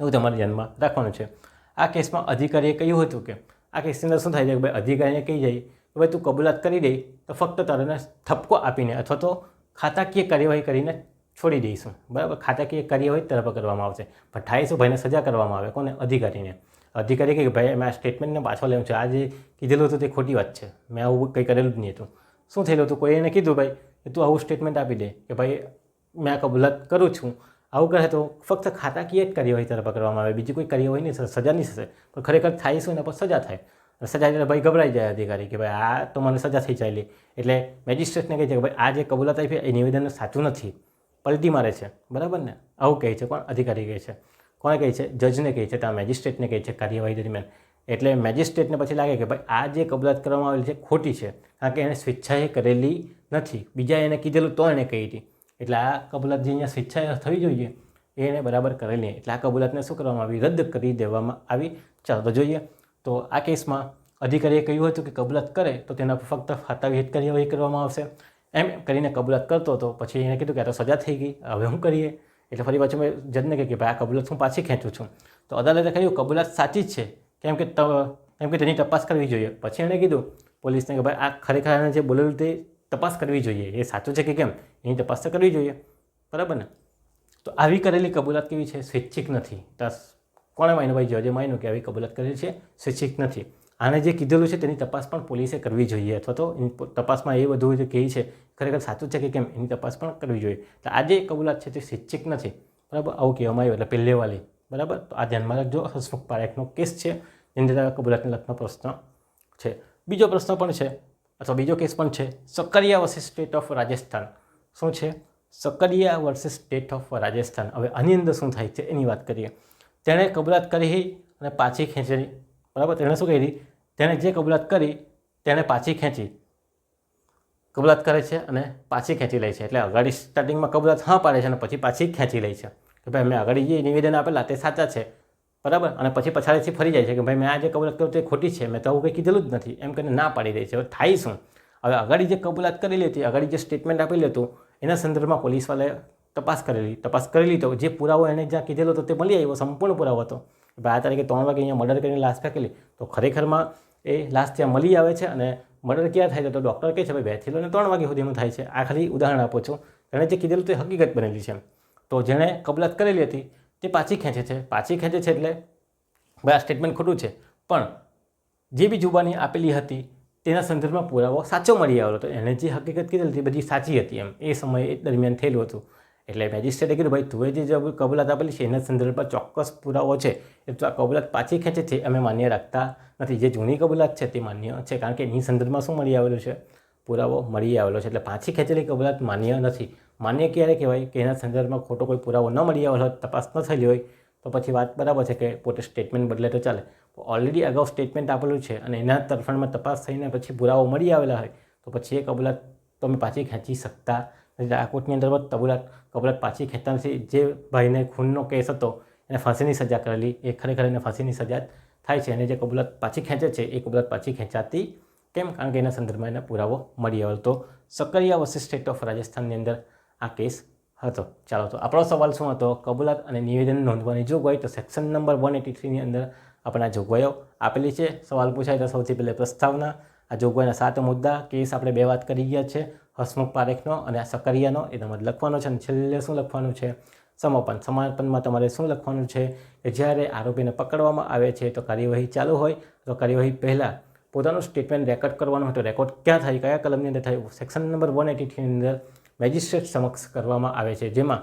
એવું તમારે ધ્યાનમાં રાખવાનું છે. આ કેસમાં અધિકારીએ કહ્યું હતું કે, આ કેસની અંદર શું થાય છે કે ભાઈ અધિકારીને કહી જાય કે ભાઈ તું કબૂલાત કરી દે તો ફક્ત તારે ઠપકો આપીને અથવા તો ખાતાકીય કાર્યવાહી કરીને છોડી દઈશું. બરાબર? ખાતાકીય કાર્યવાહી તરફ કરવામાં આવશે. પણ શું? ભાઈને સજા કરવામાં આવે. કોને? અધિકારીને. અધિકારી કહે કે ભાઈ, મેં આ સ્ટેટમેન્ટને પાછો લેવું છે. આ જે કીધેલું હતું તે ખોટી વાત છે. મેં આવું કંઈ કરેલું જ નહીં હતું. શું થયેલું હતું? કોઈ એને કીધું ભાઈ કે તું આવું સ્ટેટમેન્ટ આપી દે કે ભાઈ, મેં આ કબૂલાત કરું છું. આવું કહે તો ફક્ત ખાતાકીય જ કાર્યવાહી તરફ કરવામાં આવે. બીજી કોઈ કાર્યવાહી નહીં સજા નહીં થશે. પણ ખરેખર થાય શું ને પણ સજા થાય. સજા એટલે ભાઈ ગભરાઈ જાય અધિકારી કે ભાઈ, આ તો મને સજા થઈ ચાલી. એટલે મેજિસ્ટ્રેટને કહે છે કે ભાઈ, આ જે કબૂલાત આપી એ નિવેદન સાચું નથી. પલટી મારે છે. બરાબર ને? આવું કહે છે. કોણ? અધિકારી કહે છે. કોણે કહે છે? જજને કહે છે. ત્યાં મેજિસ્ટ્રેટને કહે છે કાર્યવાહી દરમિયાન. એટલે મેજિસ્ટ્રેટને પછી લાગે કે ભાઈ, આ જે કબૂલાત કરવામાં આવેલી છે ખોટી છે. કારણ કે એણે સ્વેચ્છાએ કરેલી નથી. બીજા એને કીધેલું તો એણે કહી હતી. એટલે આ કબૂલાત જે અહીંયા સ્વેચ્છાએ થવી જોઈએ, એને બરાબર કરેલી એટલે આ કબૂલાતને શું કરવામાં આવી? રદ કરી દેવામાં આવી. ચાલો તો જોઈએ. તો આ કેસમાં અધિકારીએ કહ્યું હતું કે કબૂલાત કરે તો તેના ફક્ત ફાતાવિહિત કાર્યવાહી કરવામાં આવશે. એમ કરીને કબૂલાત કરતો હતો. પછી એણે કીધું કે આ તો સજા થઈ ગઈ. હવે શું કરીએ? એટલે ફરી પાછું મેં જજને કહ્યું કે ભાઈ, આ કબૂલાત હું પાછી ખેંચું છું. તો અદાલતે કહ્યું, કબૂલાત સાચી જ છે. કેમ કે કેમ કે તેની તપાસ કરવી જોઈએ. પછી એણે કીધું પોલીસને કે ભાઈ, આ ખરેખર જે બોલેલું તે તપાસ કરવી જોઈએ. એ સાચું છે કે કેમ? એની તપાસ તો કરવી જોઈએ. બરાબર ને? તો આવી કરેલી કબૂલાત કેવી છે? સ્વૈચ્છિક નથી. કોણે માન્યું? ભાઈ જજે માન્યું કે આવી કબૂલાત કરેલી છે? સ્વૈચ્છિક નથી. આને જે કીધેલું છે તેની તપાસ પણ પોલીસે કરવી જોઈએ. અથવા તો એની તપાસમાં એ બધું જે કહે છે, ખરેખર સાચું છે કે કેમ? એની તપાસ પણ કરવી જોઈએ. તો આ જે કબૂલાત છે તે સ્વૈચ્છિક નથી. બરાબર? આવું કહેવામાં આવ્યું. એટલે પહેલેવાલી બરાબર? તો આ ધ્યાનમાં રાખજો. હસમુખ પારેખનો કેસ છે. એની અંદર કબૂલાતને લગતો પ્રશ્ન છે. બીજો પ્રશ્ન પણ છે. અથવા બીજો કેસ પણ છે, Sakkariya versus state of Rajasthan. શું છે? Sakkariya versus state of Rajasthan. હવે આની અંદર શું થાય છે એની વાત કરીએ. તેણે કબૂલાત કરી અને પાછી ખેંચી. બરાબર? તેણે શું કરી? તેણે જે કબૂલાત કરી, તેણે પાછી ખેંચી. કબૂલાત કરે છે અને પાછી ખેંચી લે છે. એટલે અગાડી સ્ટાર્ટિંગમાં કબૂલાત હા પાડે છે અને પછી પાછી ખેંચી લે છે. કે ભાઈ મેં આગળ જે નિવેદન આપેલા તે સાચા છે. બરાબર? અને પછી પછાડીથી ફરી જાય છે કે ભાઈ મેં આ જે કબૂલાત કર્યું તે ખોટી છે, મેં તો આવું કંઈ કીધેલું જ નથી. એમ કરીને ના પાડી દે છે. હવે થાય શું? હવે આગળ જે કબૂલાત કરેલી હતી આગળ જે સ્ટેટમેન્ટ આપેલું હતું એના સંદર્ભમાં પોલીસવાળાએ તપાસ કરેલી તપાસ કરેલી તો જે પુરાવો એણે જ્યાં કીધેલો હતો તે મળી આવ્યો, સંપૂર્ણ પુરાવો હતો. ભાઈ આ તારીખે ત્રણ વાગે અહીંયા મર્ડર કરીને લાશ ફેંકેલી. તો ખરેખરમાં એ લાશ ત્યાં મળી આવે છે અને મર્ડર ક્યાં થાય છે? તો ડૉક્ટર કહે છે, ભાઈ બેથી લઈને ત્રણ વાગ્યા સુધીમાં થાય છે. આ ખાલી ઉદાહરણ આપું છું. એણે જે કીધેલું તે હકીકત બનેલી છે. તો જેણે કબૂલાત કરેલી હતી તે પાછી ખેંચે છે. પાછી ખેંચે છે એટલે ભાઈ આ સ્ટેટમેન્ટ ખોટું છે. પણ જે બી જુબાની આપેલી હતી તેના સંદર્ભમાં પુરાવો સાચો મળી આવેલો હતો. એણે જે હકીકત કીધેલી હતી બધી સાચી હતી એમ. એ સમયે દરમિયાન થયેલું હતું. એટલે મેજિસ્ટ્રેટે કીધું, ભાઈ તુએ જે કબૂલાત આપેલી છે એના સંદર્ભમાં ચોક્કસ પુરાવો છે. એ તો આ કબૂલાત પાછી ખેંચે છે. અમે માન્ય રાખતા નથી. જે જૂની કબૂલાત છે તે માન્ય છે. કારણ કે એની સંદર્ભમાં શું મળી આવેલું છે? પુરાવો મળી આવેલો છે. એટલે પાછી ખેંચેલી કબૂલાત માન્ય નથી. માન્ય ક્યારે કહેવાય કે એના સંદર્ભમાં ખોટો કોઈ પુરાવો ન મળી આવ્યો હોય તપાસ ન થયેલી હોય, તો પછી વાત બરાબર છે કે પોતે સ્ટેટમેન્ટ બદલે તો ચાલે. ઓલરેડી અગાઉ સ્ટેટમેન્ટ આપેલું છે અને એના તરફાણમાં તપાસ થઈને પછી પુરાવો મળી આવેલા હોય, તો પછી એ કબૂલાત તમે પાછી ખેંચી શકતા નથી. આ કોર્ટની અંદર કબૂલાત કબૂલાત પાછી ખેંચતા નથી. જે ભાઈને ખૂનનો કેસ હતો, એને ફાંસીની સજા કરેલી. એ ખરેખર એને ફાંસીની સજા થાય છે અને જે કબૂલાત પાછી ખેંચે છે, એ કબૂલાત પાછી ખેંચાતી કેમ? કારણ કે એના સંદર્ભમાં એને પુરાવો મળી આવેલો તો સક્રિયા વસી સ્ટેટ ઓફ રાજસ્થાનની અંદર આ કેસ હતો. ચાલો, તો આપણો સવાલ શું હતો? કબૂલાત અને નિવેદન નોંધવાની જોગવાઈ તો સેક્શન નંબર વન એટી થ્રીની અંદર આપણા જોગવાઈઓ આપેલી છે. સવાલ પૂછાય તો સૌથી પહેલાં પ્રસ્તાવના. આ જોગવાઈના સાત મુદ્દા, કેસ આપણે બે વાત કરી ગયા છે. હસમુખ પારેખનો અને આ સકરિયાનો. એ તમારે લખવાનો છે અને છેલ્લે શું લખવાનું છે? સમાપન. સમાપનમાં તમારે શું લખવાનું છે? કે જ્યારે આરોપીને પકડવામાં આવે છે તો કાર્યવાહી ચાલુ હોય. તો કાર્યવાહી પહેલાં પોતાનું સ્ટેટમેન્ટ રેકોર્ડ કરવાનું હોય તો રેકોર્ડ ક્યાં થાય? કયા કલમની અંદર થાય? સેક્શન નંબર વન એટી થ્રીની અંદર મેજિસ્ટ્રેટ સમક્ષ કરવામાં આવે છે, જેમાં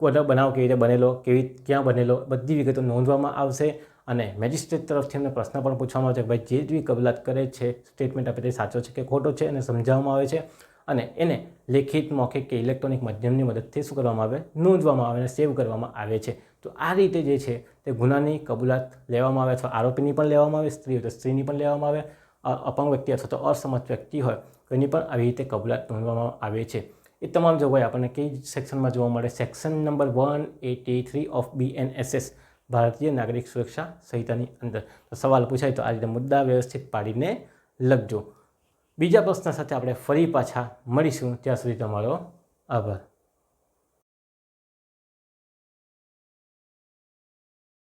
કોઈ બનાવ કેવી રીતે બનેલો, કેવી ક્યાં બનેલો, બધી વિગતો નોંધવામાં આવશે અને મેજિસ્ટ્રેટ તરફથી એમને પ્રશ્ન પણ પૂછવામાં આવે છે ભાઈ, જે બી કબૂલાત કરે છે સ્ટેટમેન્ટ આપે તે સાચો છે કે ખોટો છે, એને સમજાવવામાં આવે છે અને એને લેખિત, મૌખિક કે ઇલેક્ટ્રોનિક માધ્યમની મદદથી શું કરવામાં આવે? નોંધવામાં આવે અને સેવ કરવામાં આવે છે. તો આ રીતે જે છે તે ગુનાની કબૂલાત લેવામાં આવે અથવા આરોપીની પણ લેવામાં આવે સ્ત્રી તો સ્ત્રીની પણ લેવામાં આવે. અપંગ વ્યક્તિ અથવા તો અસમર્થ વ્યક્તિ હોય તેની પણ આવી રીતે કબૂલાત નોંધવામાં આવે છે. એ તમામ જોગવાઈ આપણને કઈ સેક્શનમાં જોવા મળે? Section number one eighty three of B N S S Bharatiya Nagarik Suraksha સંહિતાની અંદર. તો સવાલ પૂછાય તો આ રીતે મુદ્દા વ્યવસ્થિત પાડીને લખજો. બીજા પ્રશ્ન સાથે આપણે ફરી પાછા મળીશું. ત્યાં સુધી તમારો આભાર.